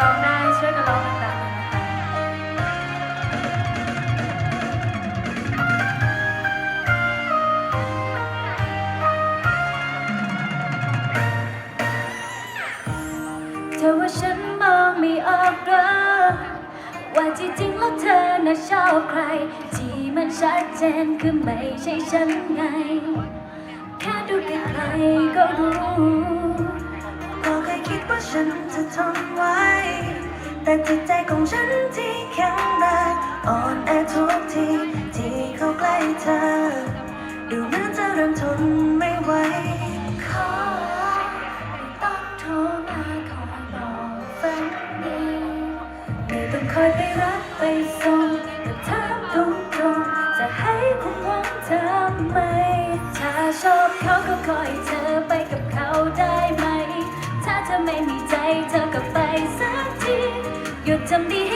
ร้องได้ ช่วยกันร้องดังๆเลยนะคะเธอว่าฉันมองไม่ออกเหรอว่าจริงๆแล้วเธอน่ะชอบใคร ที่มันชัดเจนคือไม่ใช่ฉันไง แค่ดูใกล้ๆก็รู้ ฉันจะทนไว้ แต่จิตใจของฉันที่แข็งแรงอ่อนแอทุกทีที่เข้าใกล้เธอ ดูเหมือนจะเริ่มทนไม่ไหวขอไม่ต้องโทรมาคอบอกฝันดีไม่ต้องคอยไปรับไปส่งแต่ถามตรงๆจะให้คุณหวังทำไหมถ้าชอบเขาก็คอยเธอ ม่มีใจเธอก็ไปสักทีหยุดทำดีให้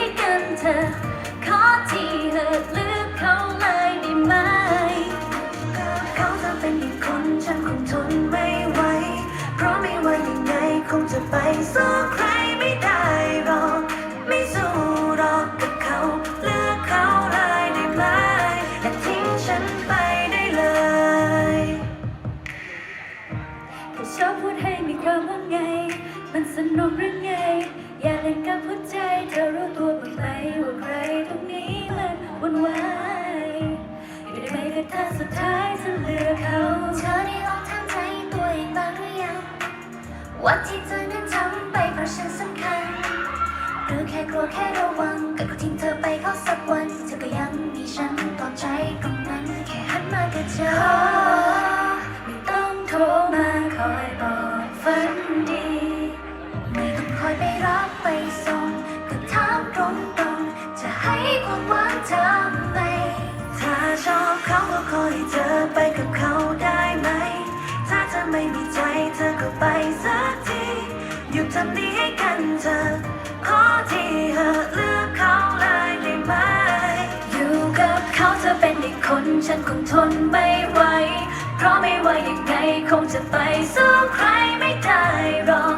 แค่ชอบพูดให้มีความว่าไง มันสนุกหรือไง อย่าเล่นกับหัวใจเธอรู้ตัวบ้างไหมว่าใครตรงนี้มันวุ่นวายอยู่ได้ไหมก็ถ้าสุดท้ายจะเลือกเขาเธอได้ลองถามใจตัวเองบ้างหรือยังว่าที่เธอนั้นทำไปเพราะฉันสำคัญหรือแค่กลัวแค่ระวังกับก็ทิ้งเธอไปเขาสักวัน เธอก็ยังมีฉันตอนใจตรงนั้นแค่หันมาก็เจอ ส่งก็ถามตรงๆจะให้ความหวังทำไม ถ้าชอบเขาก็ขอให้เธอไปกับเขาได้ไหม ถ้าเธอไม่มีใจเธอก็ไปสักทีหยุดทำดีให้กันเธอ ขอทีเถอเลือกเขาเลยได้ไหม อยู่กับเขาเธอเป็นอีกคนฉันคงทนไม่ไหว เพราะไม่ว่ายังไงคงจะไปสู้ใครไม่ได้หรอก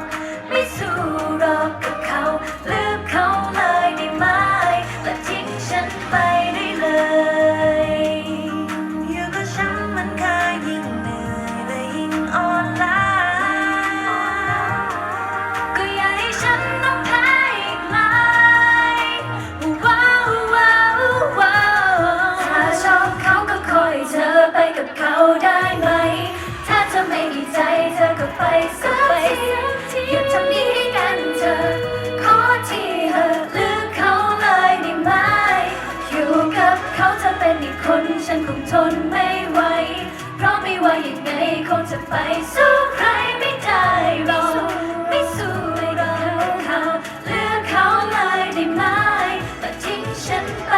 จะไปสู้ใครไม่ได้หรอไม่สู้เราเขาเลือกเขาเลยได้ไหมแต่ทิ้ฉันไป